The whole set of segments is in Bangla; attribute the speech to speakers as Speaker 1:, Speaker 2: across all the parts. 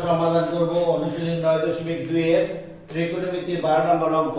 Speaker 1: সমাধান করব, অনুশীলনী নয় দশমিক দুই এর ত্রিকোণমিতির বারো নম্বর অঙ্ক।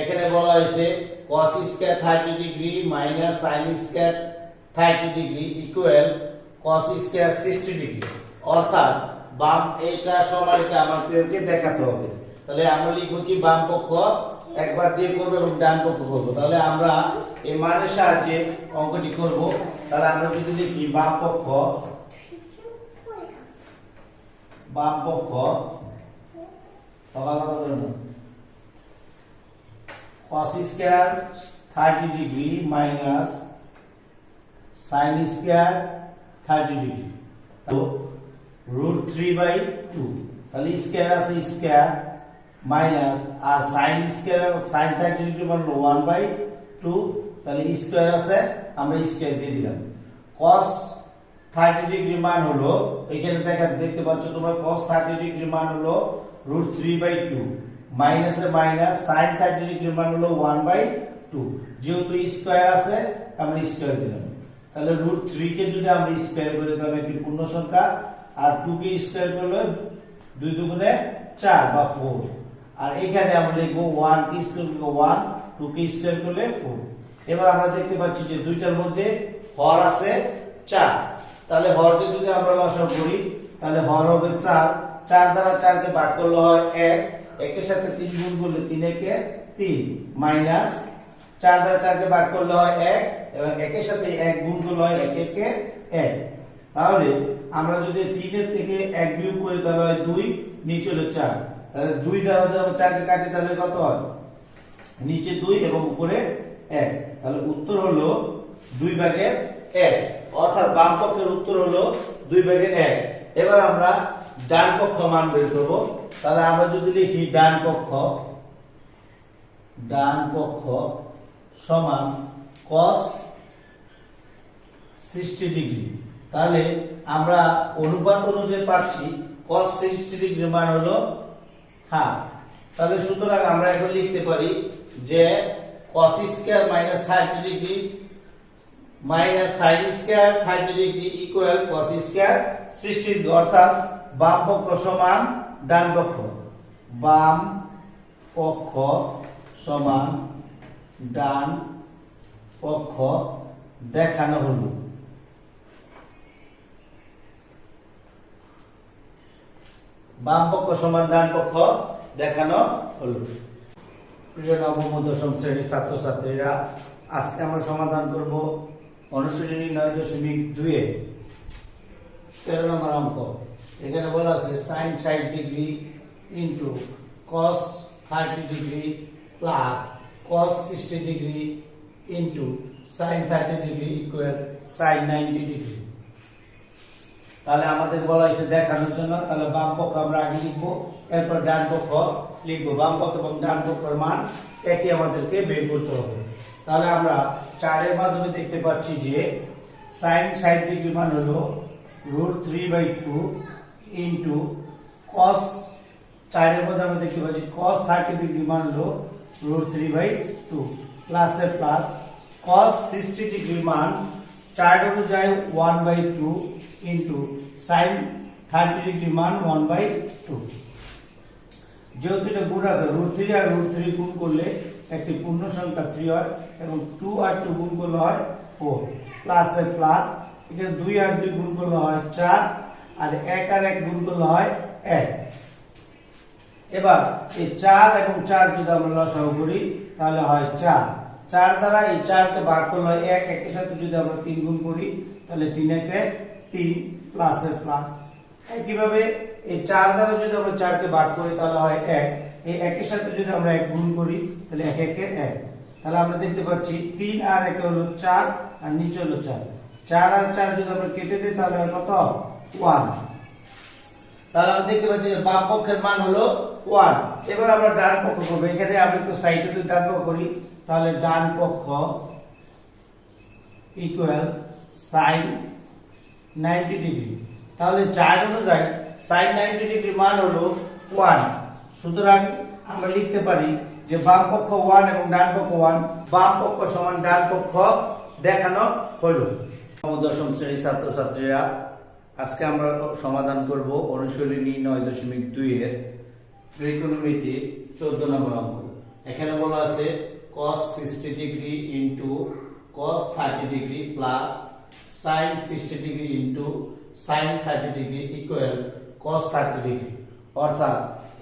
Speaker 1: এখানে বলা হয়েছে cos square thirty degree minus sine square thirty degree equal cos square sixty degree অর্থাৎ বাম এইটা সমানকে আমাদেরকে দেখাতে হবে। তাহলে আমরা লিখব কি, বাম পক্ষ? একবার দিয়ে করব এবং ডান পক্ষ করব। তাহলে আমরা এই মানের সাহায্যে অঙ্কটি করব। তাহলে আমরা যদি লিখি বাম পক্ষ বাম পক্ষ। সবার কথা বলুন cos square 30 degree minus sin square 30 degree তো বাই টু তাহলে স্কয়ার আছে স্কয়ার মাইনাস আর sin স্কয়ার sin 30 ডিগ্রি মানে বাই টু তাহলে স্কয়ার আছে, আমরা স্কয়ার দিয়ে দিলাম। cos 30 ডিগ্রি মান হলো, এখানে দেখা, দেখতে পাচ্ছ তোমরা, cos 30 ডিগ্রি মান হলো root three by two minus minus sine thirty degree মান হলো ওয়ান বাই টু যেহেতু স্কোয়ার আছে, আমরা স্কোয়ার দিলাম। তাহলে রুট থ্রি কে যদি আমরা স্কোয়ার করি, তাহলে একটি পূর্ণ সংখ্যা? আর টু কে স্কোয়ার করলে দুই দুগুণে চার বা ফোর আর এখানে আমরা লিখব ওয়ান কে করলে ওয়ান টু কে স্কোয়ার করলে ফোর এবার আমরা দেখতে পাচ্ছি যে দুইটার মধ্যে হর আছে চার। তাহলে হরকে যদি আমরা লসাগু করি, তাহলে হর হবে চার। চার দ্বারা চারকে ভাগ করলে হয় এক। একের সাথে তিন গুণ করলে তিন একে তিন। মাইনাস চার দ্বারা চারকে ভাগ করলে হয় এক, এবং একের সাথে এক গুণ করলে হয় এক একে এক। তাহলে আমরা যদি তিনের থেকে এক বিয়োগ করি, তাহলে হয় দুই, নিচে হলো চার। তাহলে দুই দ্বারা যদি আমরা চারকে কাটি, তাহলে কত হয়? নিচে দুই এবং উপরে এক। তাহলে উত্তর হলো দুই ভাগের এক। অর্থাৎ বাম পক্ষের উত্তর হলো দুই ভাগের এক। এবার আমরা ডান পক্ষ মান বের করব। তাহলে আমরা যদি লিখি ডান পক্ষ ডান পক্ষ সমান cos 60 ডিগ্রি তাহলে আমরা অনুপাত অনুযায়ী পাচ্ছি, cos 60 ডিগ্রি মান হলো হাফ তাহলে সুতরাং আমরা এখন লিখতে পারি যে cos square minus 30 degree minus sine square 30 degree equal cos square 60 degree অর্থাৎ বাম পক্ষ সমান ডান পক্ষ। বাম পক্ষ সমান ডান পক্ষ দেখানো হলো। বাম পক্ষ সমান ডান পক্ষ দেখানো হলো। প্রিয় নবম দশম শ্রেণির ছাত্রছাত্রীরা, আজকে আমরা সমাধান করব অনুশীলনী নয় দশমিক দুয়ে তেরো নম্বর অঙ্ক। এখানে বলা আছে সাইন ষাট degree into cos thirty degree plus cos sixty degree into sine thirty degree equal sine ninety degree. তাহলে আমাদের বলা হয়েছে দেখানোর জন্য, তাহলে বাম পক্ষ আমরা আগে লিখব, এরপর ডান পক্ষ লিখব। বাম পক্ষ এবং ডান পক্ষের মান একই আমাদেরকে বের করতে হবে। তাহলে আমরা চারের মাধ্যমে দেখতে পাচ্ছি যে সাইন ষাট ডিগ্রি মান হলো root three by two into cos চারের মধ্যে আমরা দেখতে পাচ্ছি কস থার্টি ডিগ্রি মান হলো রুট থ্রি বাই টু প্লাসে প্লাস কস সিক্সটি ডিগ্রি মান চার অনুযায়ী one by two into sine thirty degree মান ওয়ান বাই টু যেহেতু এটা গুণ আছে রুট থ্রি আর রুট থ্রি গুণ করলে একটি পূর্ণ সংখ্যা থ্রি হয় এবং টু আর টু গুণ করলে হয় ফোর প্লাসে প্লাস এখানে দুই আর দুই গুণ করলে হয় চার, আর এক আর এক গুণ করলে হয় এক। এবার এই চার এবং চার যদি আমরা লসাগু করি, তাহলে হয় চার। চার দ্বারা এই চারকে ভাগ করলে হয় এক, একের সাথে যদি আমরা তিন গুণ করি, তাহলে তিন একে তিন প্লাসের প্লাস একইভাবে এই চার দ্বারা যদি আমরা চারকে ভাগ করি, তাহলে হয় এক। এই একের সাথে যদি আমরা এক গুণ করি, তাহলে এক, একে এক। তাহলে আমরা দেখতে পাচ্ছি তিন আর একে হলো চার, আর নিচে হলো চার। চার আর চার যদি আমরা কেটে দিই, তাহলে কত? ওয়ান। তাহলে আমরা দেখতে পাচ্ছি যে বাম পক্ষের মান হলো ওয়ান। এবার আমরা ডান পক্ষ করব। এখানে আমরা একটু সাইডে যদি ডান পক্ষ করি, তাহলে ডান পক্ষ ইকুয়াল সাইন নাইনটি ডিগ্রি তাহলে চার অনুযায়ী সাইন নাইনটি ডিগ্রি মান হলো ওয়ান। সুতরাং আমরা লিখতে পারি যে বাম পক্ষ ওয়ান এবং ডান পক্ষ ওয়ান, বাম পক্ষ সমান, ডান পক্ষ দেখানো হলো। দশম শ্রেণির ছাত্রছাত্রীরা, আজকে আমরা সমাধান করব অনুশীলনী নয় দশমিক দুই এর ত্রিকোণমিতি চোদ্দ নম্বর অঙ্ক। এখানে বলা আছে, cos sixty degree into cos thirty degree plus sine sixty degree into sine thirty degree equal cos thirty degree অর্থাৎ,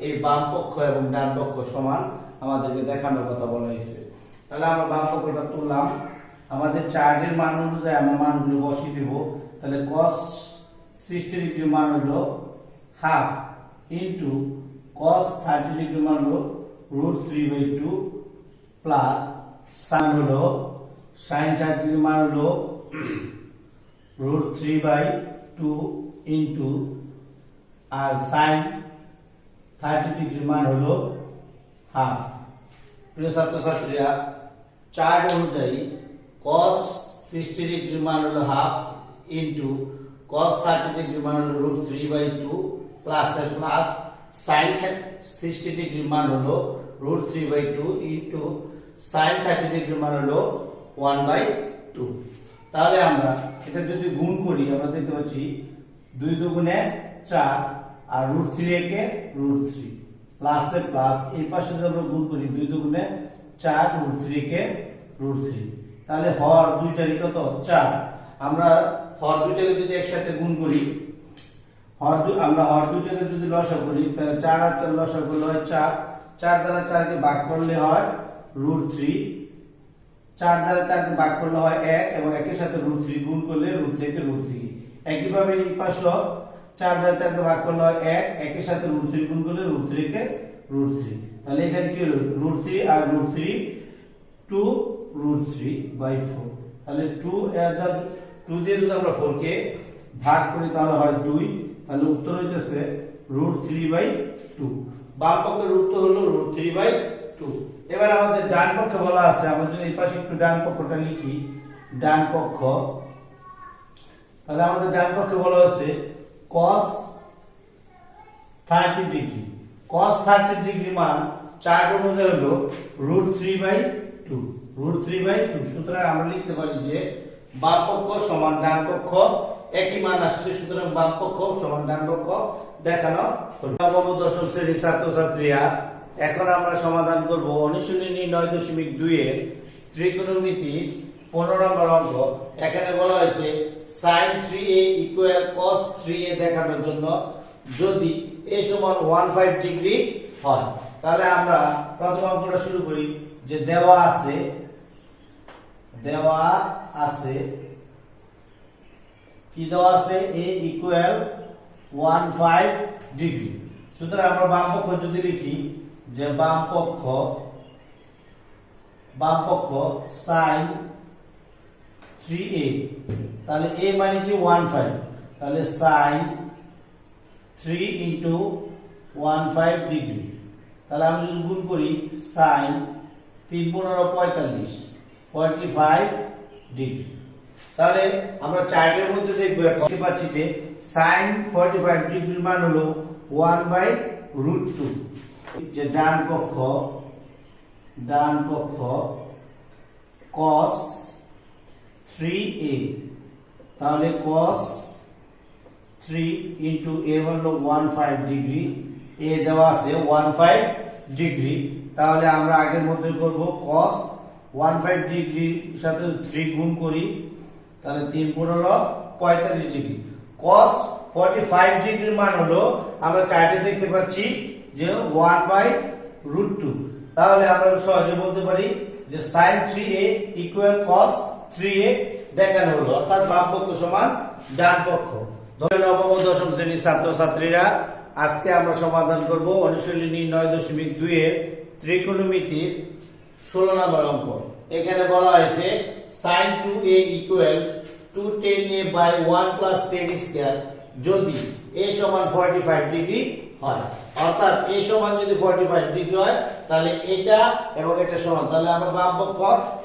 Speaker 1: এই বাম পক্ষ এবং ডান পক্ষ সমান আমাদেরকে দেখানোর কথা বলা হয়েছে। তাহলে আমরা বাম পক্ষটা তুললাম। আমাদের চার্টের মান অনুযায়ী আমরা মানগুলো বসিয়ে দিব। তাহলে cos সিক্সটি ডিগ্রি মান হলো half into cos thirty degree মান হলো root three by two plus sine হলো সাইন থার্টি ডিগ্রি মান হলো root three by two into R sine thirty degree মান হলো হাফ প্রিয় ছাত্রছাত্রীরা চার্ট অনুযায়ী cos সিক্সটি ডিগ্রি মান হলো half into cos thirty degree মান হলো root three by two plus এর প্লাস সাইন সিক্সটি ডিগ্রি মান হলো root three by two into sine thirty degree মান হলো ওয়ান বাই টু তাহলে আমরা এটা যদি গুণ করি, আমরা দেখতে পাচ্ছি দুই দুগুণে চার আর রুট থ্রি একে রুট থ্রি প্লাসে প্লাস এই পাশে যদি আমরা গুণ করি, দুই দুগুণে চার রুট থ্রি কে রুট থ্রি তাহলে হর দুইটারই কত? চার। আমরা হর দুইটাকে যদি একসাথে গুণ করি, হর দু আমরা হর দুইটাকে যদি লসা করি, তাহলে চার আর চার লসা করলে হয় চার। চার দ্বারা চারকে ভাগ করলে হয় রুট থ্রি চার দ্বারা চারকে ভাগ করলে হয় এক, এবং একের সাথে রুট থ্রি গুণ করলে রুট থেকে রুট থ্রি একইভাবে এই পাশে চার দ্বারা চারকে ভাগ করলে হয় এক, একের সাথে রুট থ্রি গুণ করলে রুট থ্রি কে রুট থ্রি তাহলে এখানে কি হলো? Root three R root three two root three by four তাহলে টু টু দিয়ে যদি আমরা ফোর কে ভাগ করি তাহলে হয় দুই। তাহলে উত্তর হইতেছে রুট থ্রি বাই টু বাম পক্ষের উত্তর হলো রুট থ্রি বাই টু এবার আমাদের ডান পক্ষে বলা আছে, আমরা যদি এই পাশে একটু ডান পক্ষটা লিখি, ডান পক্ষ। তাহলে আমাদের ডান পক্ষে বলা হচ্ছে cos thirty degree cos thirty degree মান চার অনুযায়ী হলো root three by two root three by two সুতরাং আমরা লিখতে পারি যে বাম পক্ষ সমান ডান পক্ষ একই মান আসছে, সুতরাং বাম পক্ষ সমান ডান পক্ষ দেখানো। নবম দশম শ্রেণির ছাত্রছাত্রীরা এখন আমরা সমাধান করব অনুশীলনী নয় দশমিক দুই এর ত্রিকোণমিতি পনেরো নম্বর অঙ্ক। এখানে বলা হয়েছে sine three A equal cos three A দেখানোর জন্য যদি এ সমান ওয়ান ফাইভ ডিগ্রি হয়। তাহলে আমরা প্রথম অঙ্কটা শুরু করি যে দেওয়া আছে দেওয়া আছে, কি দেওয়া আছে? A equal one five degree সুতরাং আমরা বাম পক্ষ যদি লিখি যে বাম পক্ষ বাম পক্ষ সাইন থ্রি এ তাহলে এ মানে কি ওয়ান ফাইভ তাহলে sine three into one five degree তাহলে আমি যদি গুণ করি সাইন তিন পনেরো পঁয়তাল্লিশ ফর্টি ফাইভ ডিগ্রি তাহলে আমরা চার্টের মধ্যে দেখব, এখন পাচ্ছি যে ফর্টি ফাইভ ডিগ্রির মান হলো ওয়ান বাই রুট টু যে ডান পক্ষ ডান পক্ষ cos 3a তাহলে cos 3 ইনটু a হলো 15 ডিগ্রি a দেওয়া আছে 15 ডিগ্রি তাহলে আমরা আগের মধ্যে করব cos 15 ডিগ্রি সাথে 3 গুণ করি, তাহলে 3 পনেরো 45 ডিগ্রি cos 45 ডিগ্রির মান হলো, আমরা চার্টে দেখতে পাচ্ছি যে 1 বাই রুট টু তাহলে আমরা সহজে বলতে পারি যে sin 3a equal cos 3a দেখানো হলো, অর্থাৎ বাম পক্ষ সমান ডান পক্ষ। ধরে নবম ও দশম শ্রেণির ছাত্রছাত্রীরা আজকে আমরা সমাধান করব অনুশীলনী নয় দশমিক দুই এর ত্রিকোণমিতির ষোলো নম্বর অঙ্ক। এখানে বলা হয়েছে, sin 2a equal 210a by 1 plus 10 square যদি a সমান 45 ডিগ্রি হয়। অর্থাৎ a সমান যদি 45 ডিগ্রি হয়, তাহলে এটা এবং এটা সমান। তাহলে আমরা বাম পক্ষ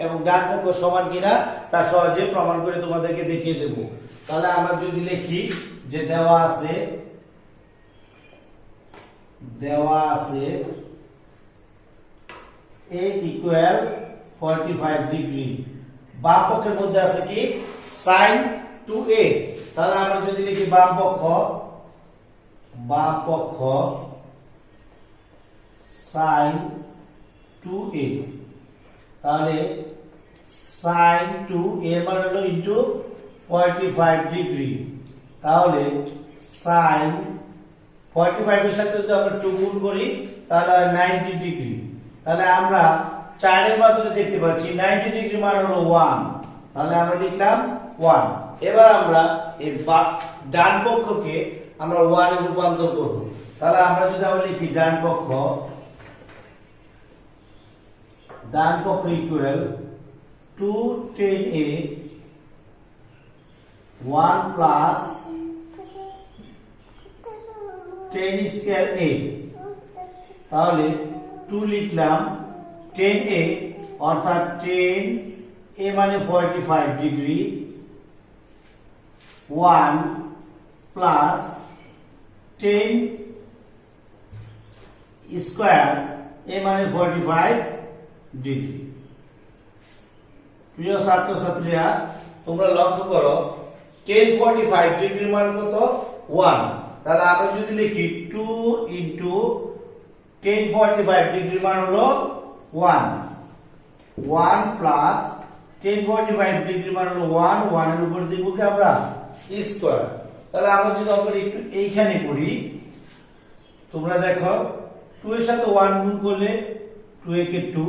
Speaker 1: এবং ডান পক্ষ সমান কিনা, তা সহজে প্রমাণ করে তোমাদেরকে দেখিয়ে দেব। তাহলে আমরা যদি লিখি যে দেওয়া আছে দেওয়া আছে a ইকুয়াল 45 ডিগ্রি বাম পক্ষের মধ্যে আছে কি? Sin 2a তাহলে আমরা যদি লিখি বাম পক্ষ বাম পক্ষ সাইন টু এ তাহলে সাইন টু এর মানে হলো ইন্টু ফর্টি ফাইভ ডিগ্রি তাহলে সাইন ফর্টি ফাইভের সাথে যদি আমরা টু গুণ করি, তাহলে নাইনটি ডিগ্রি তাহলে আমরা চারের মাধ্যমে দেখতে পাচ্ছি নাইনটি ডিগ্রি মানে হলো ওয়ান তাহলে আমরা লিখলাম ওয়ান এবার আমরা এই ডান পক্ষকে আমরা ওয়ানে রূপান্তর করব। তাহলে আমরা যদি আমরা লিখি ডান পক্ষ ডান পক্ষ equal two tan A one plus tan square A তাহলে টু লিখলাম টেন এ অর্থাৎ টেন এ মানে forty five degree one plus tan square A মানে ফর্টি ফাইভ ডিগ্রি প্রিয় ছাত্রছাত্রীরা, তোমরা লক্ষ্য করো টেন ফর্টি ফাইভ ডিগ্রি মান কত? ওয়ান তাহলে আমরা যদি লিখি two into tan forty five degree মান হলো one one plus tan forty five degree মান হলো ওয়ান ওয়ানের উপর দিব কি আমরা? স্কোয়ার তাহলে আমরা যদি অপর একটু এইখানে করি, তোমরা দেখো টু এর সাথে ওয়ান গুণ করলে টু একে টু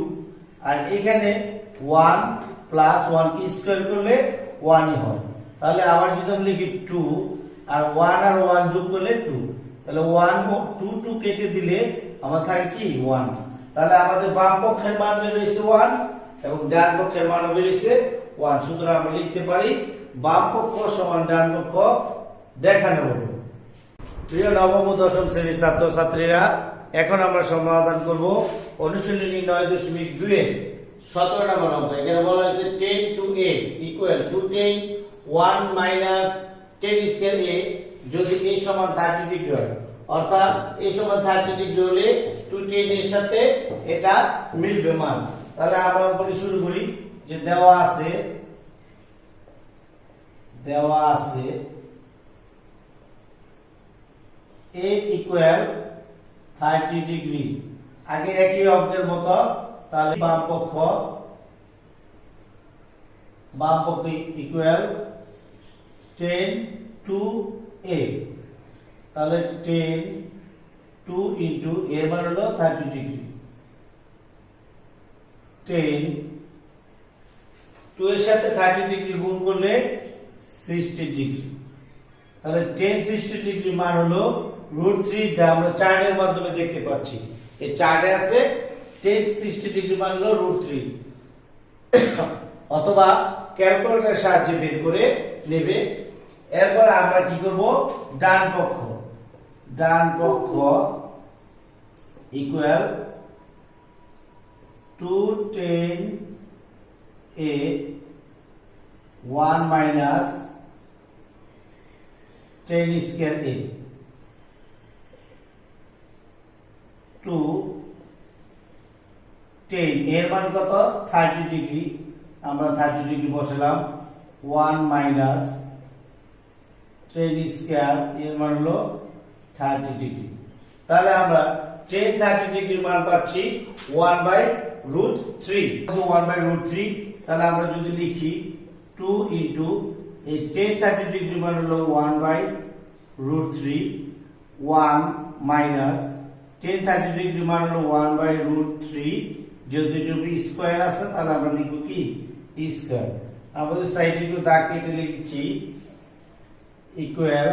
Speaker 1: আর এখানে ওয়ান প্লাস ওয়ান কে স্কোয়ার করলে ওয়ানই হয়। তাহলে আবার যদি আমি লিখি টু আর ওয়ান আর ওয়ান যোগ করলে টু তাহলে ওয়ান টু টু কেটে দিলে আমার থাকে কি? ওয়ান তাহলে আমাদের বাম পক্ষের মান বেরিয়েছে ওয়ান এবং ডান পক্ষের মান বেরিয়েছে ওয়ান সুতরাং আমরা লিখতে পারি বাম পক্ষ সমান ডান পক্ষ দেখানো হলো প্রিয় নবম দশম শ্রেণির ছাত্র ছাত্রীরা এখন আমরা সমাধান করব অনুশীলনী নয় দশমিক এর সতেরো নম্বর অঙ্ক, এখানে বলা হয়েছে tan two A equal two tan one minus tan square A যদি এ সমান থার্টি ডিগ্রি হয়। অর্থাৎ এ সমান থার্টি ডিগ্রি হলে টু টেন এর সাথে এটা মিলবে মান। তাহলে আমরা অঙ্কটি শুরু করি। যে দেওয়া আছে দেওয়া আছে এ ইকুয়াল থার্টি ডিগ্রি। আগে একই অঙ্কের মতো, তাহলে বাম পক্ষ বাম পক্ষ ইকুয়াল টেন টু এ তাহলে টেন টু ইন্টু এর মান হলো থার্টি ডিগ্রি। টেন টু এর সাথে থার্টি ডিগ্রি গুণ করলে সিক্সটি ডিগ্রি। তাহলে টেন সিক্সটি ডিগ্রি মান হলো রুট থ্রি আমরা চার্টের মাধ্যমে দেখতে পাচ্ছি। এই চার্টে আছে টেন সিক্সটি ডিগ্রি মান হলো রুট থ্রি। অথবা ক্যালকুলেটরের সাহায্যে বের করে নেবে। এরপর আমরা কি করব? ডান পক্ষ। ডান পক্ষ equal two tan A one minus tan square A two tan, এর মান কত? Thirty degree. আমরা থার্টি ডিগ্রি বসালাম। ওয়ান মাইনাস টেন স্কোয়ার, এর মান হলো থার্টি ডিগ্রি। তাহলে আমরা টেন থার্টি ডিগ্রির মান পাচ্ছি one by root three. One by root three, তাহলে আমরা যদি লিখি টু ইন্টু, এই টেন থার্টি ডিগ্রি মান হলো one by root three, one minus tan thirty degree মান হলো ওয়ান বাই রুট থ্রি যদি এটার স্কোয়ার আছে, তাহলে আমরা লিখব কি? স্কোয়ার আমাদের সাইডে একটু দাগ কেটে লিখছি ইকুয়াল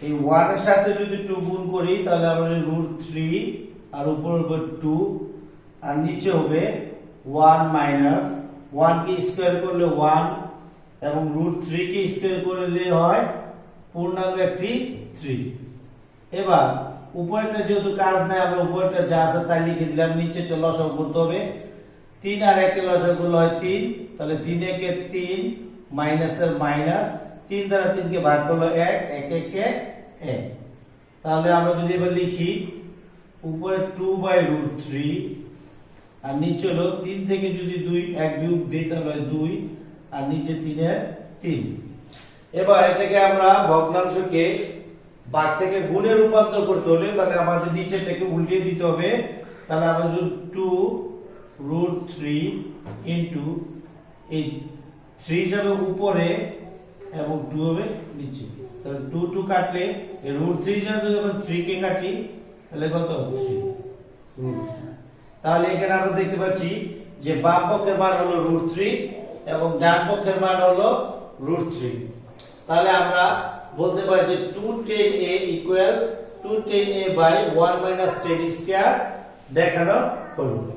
Speaker 1: এই ওয়ানের সাথে যদি টু গুণ করি, তাহলে আমরা রুট থ্রি আর উপর উপর টু আর নিচে হবে ওয়ান মাইনাস ওয়ান কে স্কোয়ার করলে ওয়ান এবং রুট থ্রি কে স্কোয়ার করলে হয় পূর্ণাঙ্গ একটি থ্রি এবার উপরেরটা যেহেতু কাজ নাই, আমরা উপরেরটা যা আছে তাই লিখে দিলাম নিচেরটা লসক করতে হবে। তিন আর একে লসক করলে হয় তিন, তাহলে তিন একে তিন মাইনাসের মাইনাস তিন দ্বারা তিনকে ভাগ করল এক এক একে এক। তাহলে আমরা যদি এবার লিখি, উপরে টু বাই রুট থ্রি আর নিচে হলো তিন থেকে যদি দুই, এক বিয়োগ দিই তাহলে দুই, আর নিচে তিনের তিন। এবার এটাকে আমরা ভগ্নাংশকে ভাগ থেকে গুণে রূপান্তর করতে হলে তাহলে আমাদের নিচেটাকে উল্টিয়ে দিতে হবে। তাহলে যদি টু রুট থ্রি ইন্টু এই থ্রি যাবে উপরে এবং টু হবে নিচে। তাহলে টু টু কাটলে রুট থ্রি যাবে যখন থ্রি কে কাটি, তাহলে কত থ্রি তাহলে এখানে আমরা দেখতে পাচ্ছি যে বাম পক্ষের মান হলো রুট থ্রি এবং ডান পক্ষের মান হলো রুট থ্রি তাহলে আমরা বলতে পারি যে two tan A equal two tan A by one minus tan square দেখানো হলো।